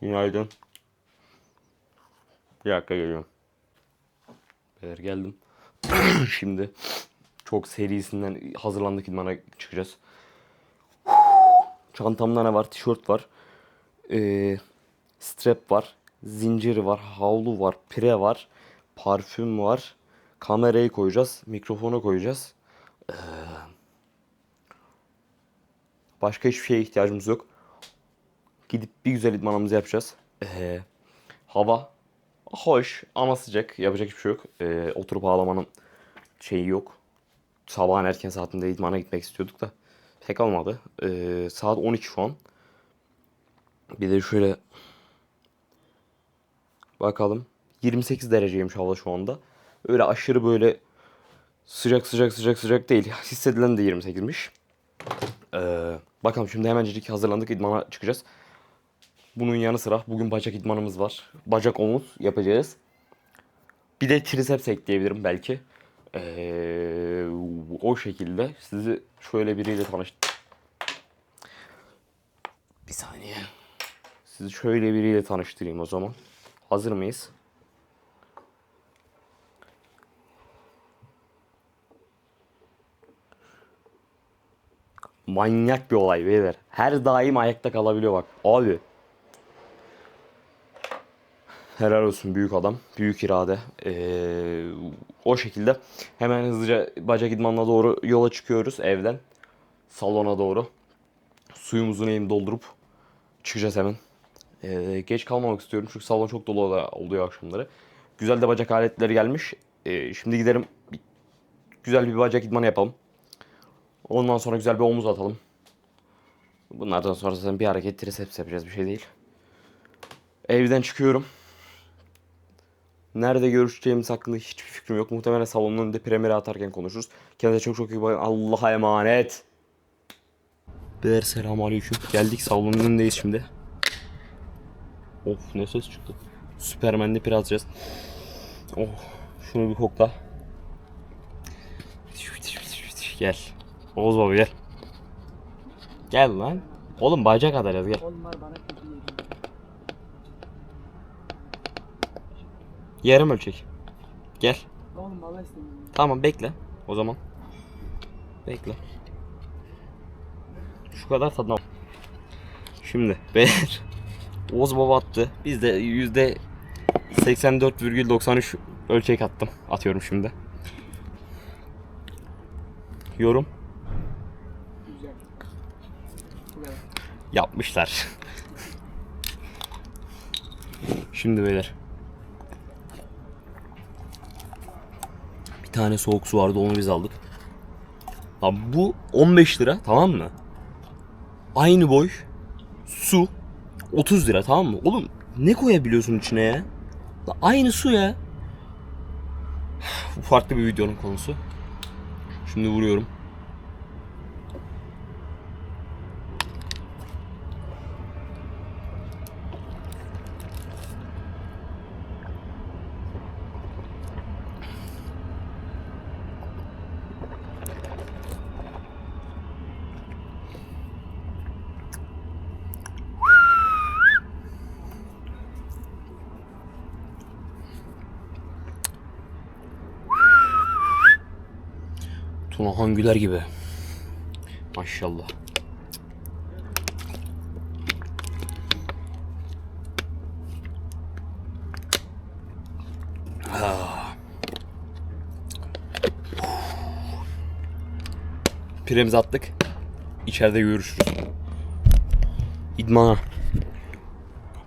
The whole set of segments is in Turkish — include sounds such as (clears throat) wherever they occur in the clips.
Günaydın. Bir dakika geliyorum. Beyler geldim. (clears throat) Şimdi çok serisinden hazırlandık idmana çıkacağız. Çantamda ne var? Tişört var. Ee, strap var. Zincir var. Havlu var. Pire var. Parfüm var. Kamerayı koyacağız. Mikrofonu koyacağız. Ee, başka hiçbir şeye ihtiyacımız yok. Gidip bir güzel idmanımızı yapacağız. Ee, hava hoş ama sıcak. Yapacak hiçbir şey yok. Ee, oturup ağlamanın şeyi yok. Sabahın erken saatinde idmana gitmek istiyorduk da pek olmadı. Ee, saat 12 şu an. Bir de şöyle bakalım. 28 dereceymiş hava şu anda. Öyle aşırı böyle sıcak sıcak sıcak sıcak değil. (laughs) Hissedilen de 28'miş. Ee, bakalım şimdi hemencik hazırlandık idmana çıkacağız. Bunun yanı sıra bugün bacak idmanımız var. Bacak omuz yapacağız. Bir de triceps ekleyebilirim belki. Ee, o şekilde sizi şöyle biriyle tanış... Bir saniye. Sizi şöyle biriyle tanıştırayım o zaman. Hazır mıyız? Manyak bir olay beyler. Her daim ayakta kalabiliyor bak. Abi. Helal olsun büyük adam. Büyük irade. Ee, o şekilde hemen hızlıca bacak idmanına doğru yola çıkıyoruz evden. Salona doğru. Suyumuzu neyim doldurup çıkacağız hemen. Ee, geç kalmamak istiyorum çünkü salon çok dolu ol- oluyor akşamları. Güzel de bacak aletleri gelmiş. Ee, şimdi gidelim. bir- Güzel bir bacak idmanı yapalım. Ondan sonra güzel bir omuz atalım. Bunlardan sonra zaten bir hareket triceps yapacağız bir şey değil. Evden çıkıyorum. Nerede görüşeceğimiz hakkında hiçbir fikrim yok. Muhtemelen salonun önünde premiere atarken konuşuruz. Kendinize çok çok iyi bakın. Allah'a emanet. Beyler selamünaleyküm. Geldik salonun önündeyiz şimdi. Of ne ses çıktı. Süpermen'de pir atacağız. Oh şunu bir kokla. Gel. Oğuz baba gel. Gel lan. Oğlum bacak atacağız gel. Onlar bana Yarım ölçek. Gel. Oğlum baba istemiyorum. Tamam bekle. O zaman. Bekle. Şu kadar tadına. Şimdi (laughs) beyler. Oğuz baba attı. Biz de yüzde 84,93 ölçek attım. Atıyorum şimdi. Yorum Güzel. Yapmışlar. (laughs) Şimdi beyler. Tane soğuk su vardı onu biz aldık. Lan bu 15 lira tamam mı? Aynı boy su 30 lira tamam mı? Oğlum ne koyabiliyorsun içine ya? Lan aynı su ya. (sighs) Bu farklı bir videonun konusu. Şimdi vuruyorum. Tuna Hangüler gibi. Maşallah. Ah. Piremizi attık. İçeride görüşürüz. İdmana.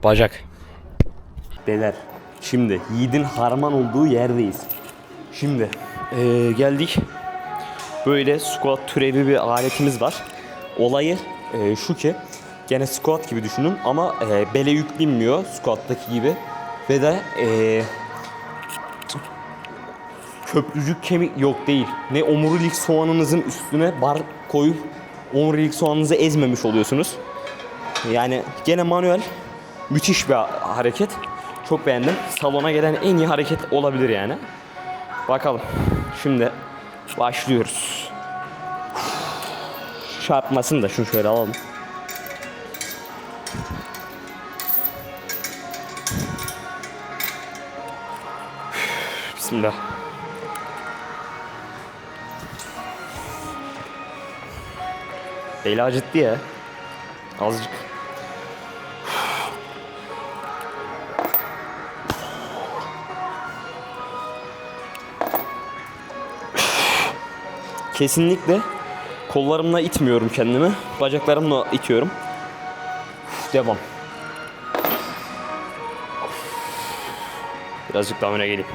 Bacak. Beyler. Şimdi Yiğit'in harman olduğu yerdeyiz. Şimdi eee, geldik. Böyle squat türevi bir aletimiz var. Olayı eee, şu ki gene squat gibi düşünün ama eee, bele yük binmiyor squat'taki gibi. Ve de eee köprücük kemik yok değil. Ne omurilik soğanınızın üstüne bar koyup omurilik soğanınızı ezmemiş oluyorsunuz. Yani gene manuel müthiş bir hareket. Çok beğendim. Salona gelen en iyi hareket olabilir yani. Bakalım. Şimdi Başlıyoruz. Çarpmasın da şunu şöyle alalım. Bismillah. Beyler acıttı ya. Azıcık. Kesinlikle kollarımla itmiyorum kendimi. Bacaklarımla itiyorum. Devam. Birazcık daha öne geleyim.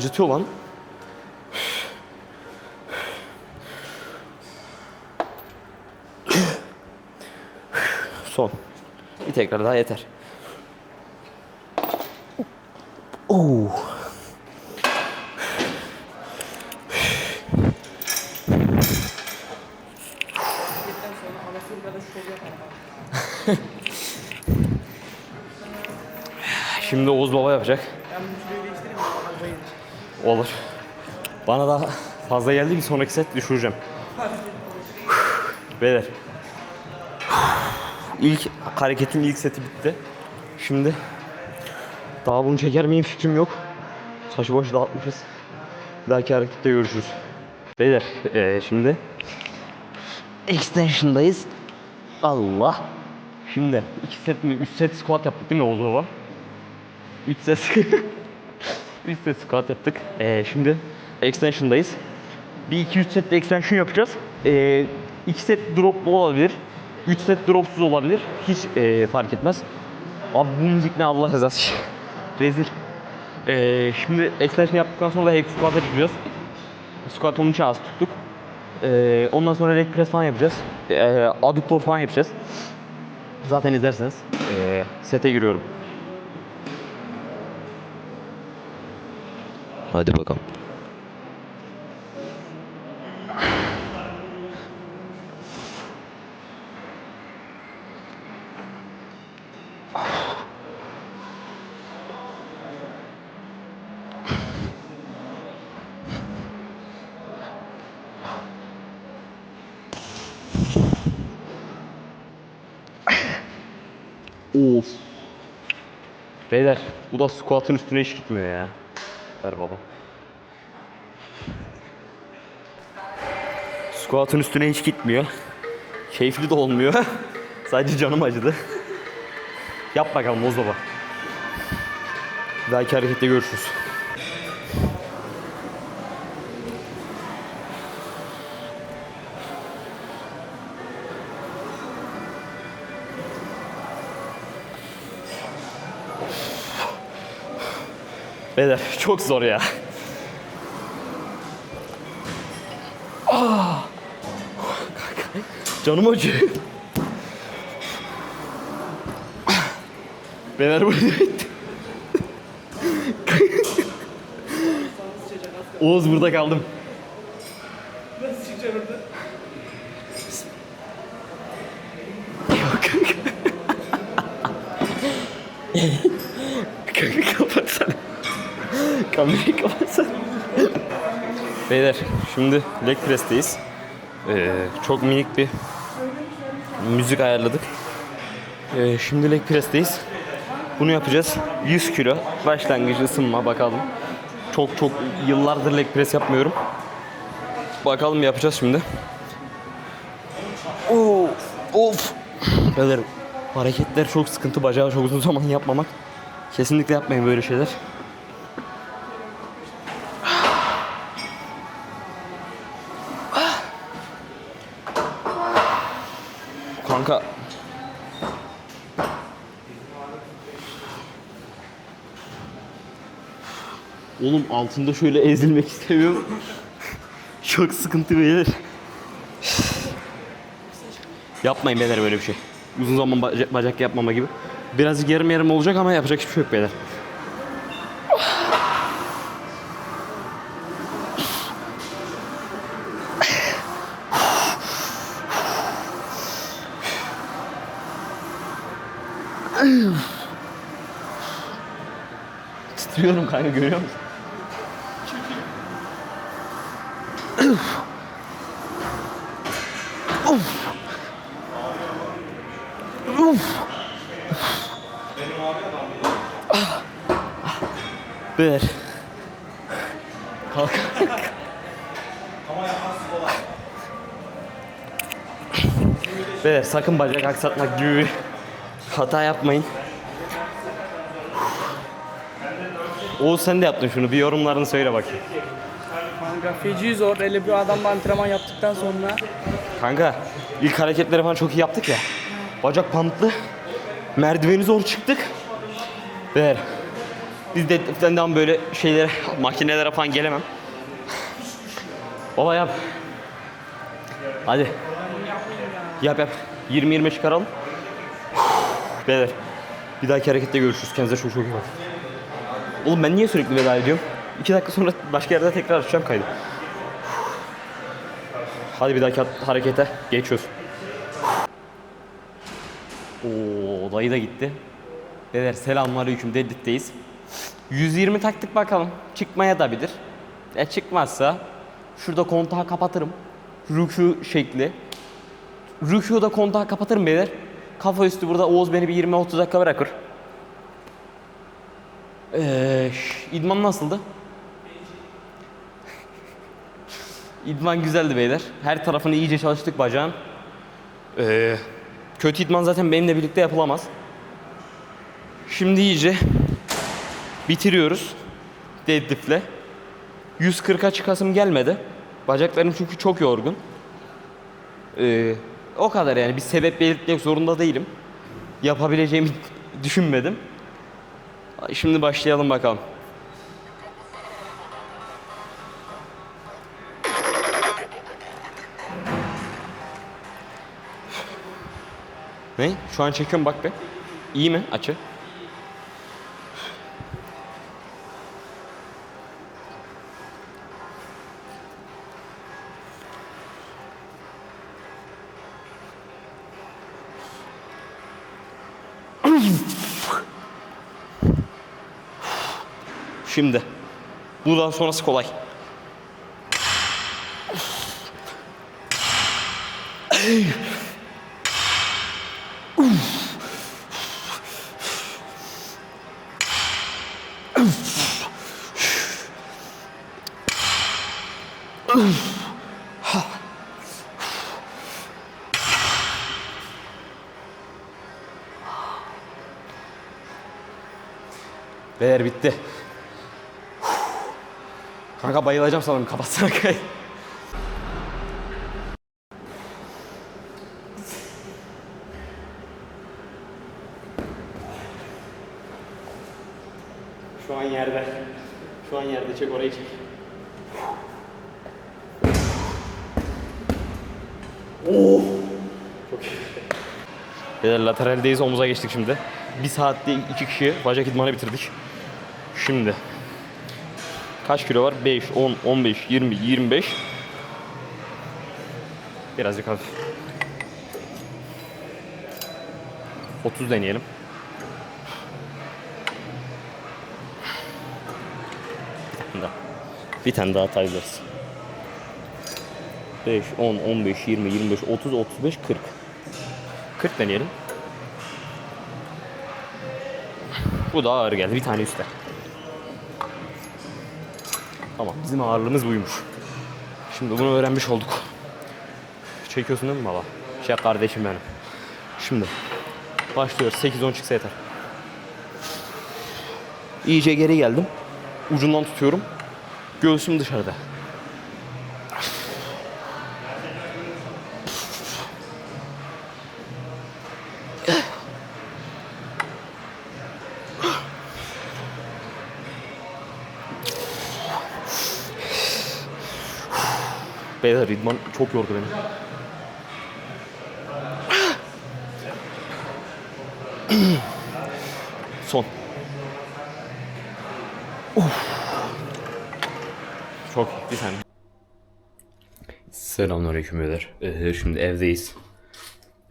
Acıtıyor lan. Son. Bir tekrar daha yeter. Oo. Şimdi Oğuz Baba yapacak. Olur. Bana da fazla geldi bir sonraki set düşüreceğim. Beyler. İlk hareketin ilk seti bitti. Şimdi daha bunu çeker miyim fikrim yok. Saçı boş dağıtmışız. Bir harekette görüşürüz. Beyler eee, şimdi extension'dayız. Allah. Şimdi iki set mi? Üç set squat yaptık değil mi Oğuz Baba? Üç set (laughs) Üç set squat yaptık. Ee, şimdi extension'dayız. Bir iki üç set de extension yapacağız. Ee, set droplu olabilir. Üç set dropsuz olabilir. Hiç ee, fark etmez. Abi bu müzik ne Allah rızası. (laughs) Rezil. Ee, şimdi extension yaptıktan sonra da hack squat yapacağız. Squat onun için az tuttuk. Ee, ondan sonra leg press falan yapacağız. Ee, adduktor falan yapacağız. Zaten izlerseniz. Ee, sete giriyorum. Hadi bakalım. Of. Beyler bu da squat'ın üstüne hiç gitmiyor ya. Ver baba. Squat'ın üstüne hiç gitmiyor. Keyifli de olmuyor. (laughs) Sadece canım acıdı. Yap bakalım Oz baba. Bir dahaki harekette görüşürüz. Beyler çok zor ya. Ah! Canım acıyor. Beyler bu Oğuz burada kaldım. Nasıl çıkacaksın orada? Kanka Kamerayı (laughs) kapatsana. Beyler şimdi leg press'teyiz. Ee, çok minik bir müzik ayarladık. Ee, şimdi leg press'teyiz. Bunu yapacağız. 100 kilo. Başlangıç ısınma bakalım. Çok çok yıllardır leg press yapmıyorum. Bakalım yapacağız şimdi. Oo, of. Beyler hareketler çok sıkıntı. Bacağı çok uzun zaman yapmamak. Kesinlikle yapmayın böyle şeyler. Altında şöyle ezilmek istemiyorum. Çok sıkıntı beyler. Yapmayın beyler böyle bir şey. Uzun zaman bacak, bacak yapmama gibi. Birazcık yarım yarım olacak ama yapacak hiçbir şey yok beyler. Titriyorum kanka görüyor musun? Ver. Kalk. Beyler sakın bacak aksatmak gibi bir hata yapmayın. Oğuz sen de yaptın şunu. Bir yorumlarını söyle bakayım. Kanka feci zor. Öyle bir adamla antrenman yaptıktan sonra Kanka ilk hareketleri falan çok iyi yaptık ya. Bacak pantlı. Merdiveni zor çıktık. Ver. Biz deadlift'ten böyle şeylere, (laughs) makinelere falan gelemem. Baba yap. Hadi. Yap yap. 20-20 çıkaralım. Beyler. Bir dahaki harekette görüşürüz. Kendinize çok çok iyi bakın. Oğlum ben niye sürekli veda ediyorum? 2 dakika sonra başka yerde tekrar açacağım kaydı. Hadi bir dahaki harekete geçiyoruz. Oo dayı da gitti. Beyler selamünaleyküm deadlift'teyiz. 120 taktık bakalım. Çıkmaya da bilir. E çıkmazsa şurada kontağı kapatırım. Rükû şekli. Rükû'da kontağı kapatırım beyler. Kafa üstü burada Oğuz beni bir 20-30 dakika bırakır. Ee, idman nasıldı? İdman güzeldi beyler. Her tarafını iyice çalıştık bacağın. Ee, kötü idman zaten benimle birlikte yapılamaz. Şimdi iyice bitiriyoruz. Deadlift'le. 140'a çıkasım gelmedi. Bacaklarım çünkü çok yorgun. Ee, o kadar yani bir sebep belirtmek zorunda değilim. Yapabileceğimi (laughs) düşünmedim. Şimdi başlayalım bakalım. Ne? Şu an çekiyorum bak be. İyi mi açı? Şimdi. Buradan sonrası kolay. Beyler bitti. Kanka bayılacağım sanırım kapatsana kay. Şu an yerde. Şu an yerde çek orayı çek. Oh! Çok iyi. Beyler lateraldeyiz omuza geçtik şimdi. Bir saatte iki kişi bacak idmanı bitirdik. Şimdi kaç kilo var? 5, 10, 15, 20, 25. Birazcık hafif. 30 deneyelim. Bir tane daha. Bir tane daha atabiliriz. 5, 10, 15, 20, 25, 30, 35, 40. 40 deneyelim. Bu da ağır geldi. Bir tane üstte. Tamam. Bizim ağırlığımız buymuş. Şimdi bunu öğrenmiş olduk. Çekiyorsun değil mi baba? Şey kardeşim benim. Şimdi başlıyoruz. 8-10 çıksa yeter. İyice geri geldim. Ucundan tutuyorum. Göğsüm dışarıda. Beyler idman çok yordu beni. Son. Uf. Çok iyi. Bir saniye. Selamünaleyküm beyler. Ee, şimdi evdeyiz.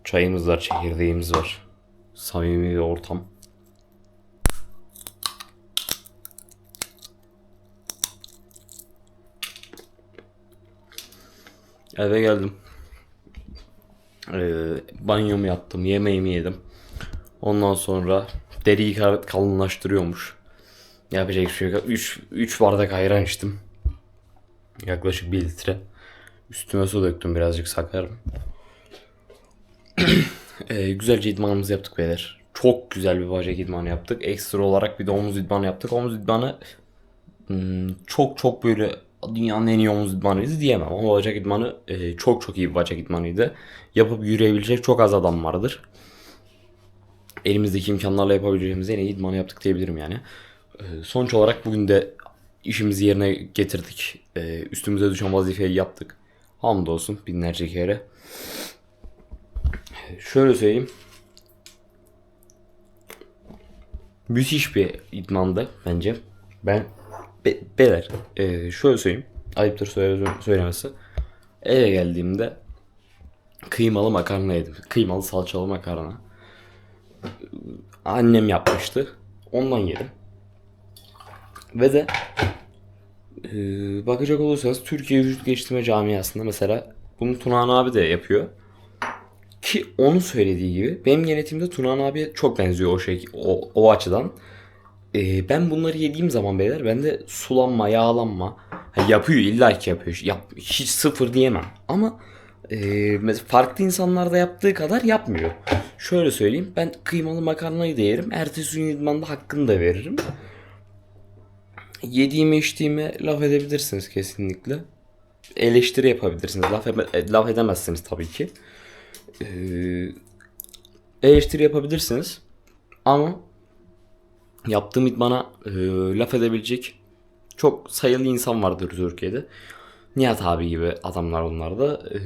Çayımız var, çekirdeğimiz var. Samimi bir ortam. Eve geldim. Ee, banyomu yaptım, yemeğimi yedim. Ondan sonra deriyi kal- kalınlaştırıyormuş. Yapacak bir şey yok. 3 3 bardak ayran içtim. Yaklaşık 1 litre. Üstüme su döktüm birazcık sakarım. (clears throat) Ee, güzelce idmanımızı yaptık beyler. Çok güzel bir bacak idmanı yaptık. Ekstra olarak bir de omuz idmanı yaptık. Omuz idmanı hmm, çok çok böyle dünyanın en iyi omuz idmanıydı diyemem. Ama bacak idmanı e, çok çok iyi bir bacak idmanıydı. Yapıp yürüyebilecek çok az adam vardır. Elimizdeki imkanlarla yapabileceğimiz en iyi idmanı yaptık diyebilirim yani. E, sonuç olarak bugün de işimizi yerine getirdik. E, üstümüze düşen vazifeyi yaptık. Hamdolsun binlerce kere. Şöyle söyleyeyim. Müthiş bir idmandı bence. Ben be, beyler e, şöyle söyleyeyim. Ayıptır söyle, söylemesi. Eve geldiğimde kıymalı makarna yedim. Kıymalı salçalı makarna. Annem yapmıştı. Ondan yedim. Ve de e, bakacak olursanız Türkiye Vücut Geliştirme Camiası'nda mesela bunu Tunahan abi de yapıyor. Ki onun söylediği gibi benim genetimde Tunahan abiye çok benziyor o şey o, o açıdan. Ee, ben bunları yediğim zaman beyler bende sulanma, yağlanma yapıyor illa ki yapıyor. Yap, hiç sıfır diyemem. Ama e, farklı insanlarda yaptığı kadar yapmıyor. Şöyle söyleyeyim ben kıymalı makarnayı da yerim. Ertesi gün idmanda hakkını da veririm. Yediğime içtiğime laf edebilirsiniz kesinlikle. Eleştiri yapabilirsiniz. Laf, eme- laf edemezsiniz tabii ki. Ee, eleştiri yapabilirsiniz. Ama yaptığım idmana e, laf edebilecek çok sayılı insan vardır Türkiye'de. Nihat abi gibi adamlar onlar da. Ee,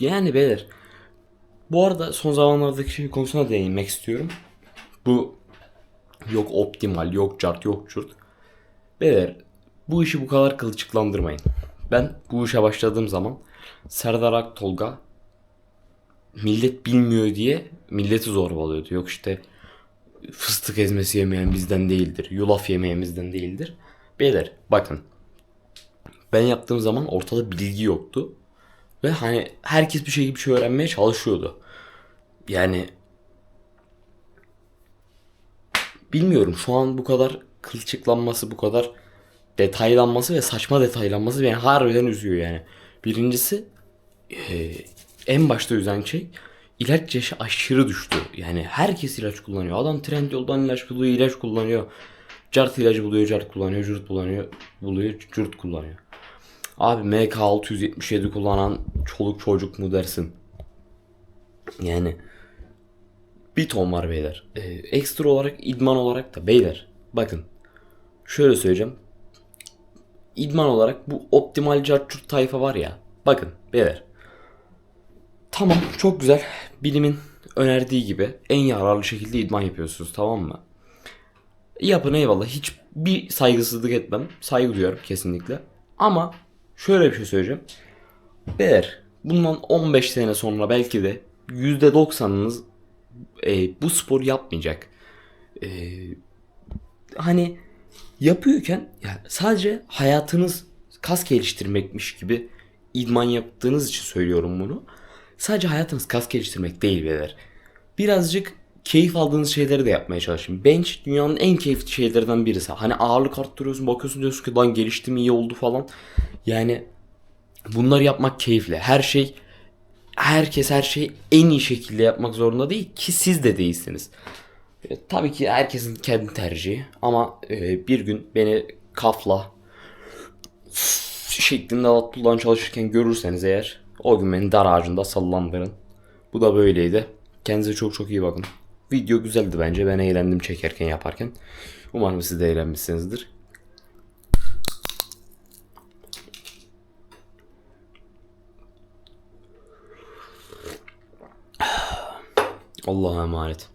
yani beyler. Bu arada son zamanlardaki şey konusuna değinmek istiyorum. Bu yok optimal, yok cart, yok çurt. Beyler bu işi bu kadar kılçıklandırmayın. Ben bu işe başladığım zaman Serdar Aktolga millet bilmiyor diye milleti zorbalıyordu. Yok işte fıstık ezmesi yemeyen bizden değildir. Yulaf yemeyen bizden değildir. Beyler bakın. Ben yaptığım zaman ortada bilgi yoktu. Ve hani herkes bir şey bir şey öğrenmeye çalışıyordu. Yani bilmiyorum şu an bu kadar kılçıklanması, bu kadar detaylanması ve saçma detaylanması beni harbiden üzüyor yani. Birincisi e, en başta üzen şey ilaç yaşı aşırı düştü. Yani herkes ilaç kullanıyor. Adam trend yoldan ilaç buluyor, ilaç kullanıyor. Cart ilacı buluyor, cart kullanıyor, cürt kullanıyor, buluyor, cürt kullanıyor. Abi MK 677 kullanan çoluk çocuk mu dersin? Yani bir ton var beyler. Ee, ekstra olarak idman olarak da beyler bakın şöyle söyleyeceğim. İdman olarak bu optimal cartçurt tayfa var ya. Bakın beyler. Tamam çok güzel. Bilimin önerdiği gibi en yararlı şekilde idman yapıyorsunuz tamam mı? Yapın eyvallah. Hiç bir saygısızlık etmem. Saygı duyuyorum kesinlikle. Ama şöyle bir şey söyleyeceğim. Beyler bundan 15 sene sonra belki de %90'ınız e, bu spor yapmayacak. E, hani yapıyorken ya sadece hayatınız kas geliştirmekmiş gibi idman yaptığınız için söylüyorum bunu. Sadece hayatınız kas geliştirmek değil beyler. Birazcık keyif aldığınız şeyleri de yapmaya çalışın. Bench dünyanın en keyifli şeylerden birisi. Hani ağırlık arttırıyorsun bakıyorsun diyorsun ki lan geliştim iyi oldu falan. Yani bunları yapmak keyifli. Her şey herkes her şeyi en iyi şekilde yapmak zorunda değil ki siz de değilsiniz. E, tabii ki herkesin kendi tercihi ama e, bir gün beni kafla şeklinde Abdullah çalışırken görürseniz eğer o gün beni dar ağacında sallandırın. Bu da böyleydi. Kendinize çok çok iyi bakın. Video güzeldi bence. Ben eğlendim çekerken yaparken. Umarım siz de eğlenmişsinizdir. (sighs) Allah'a emanet.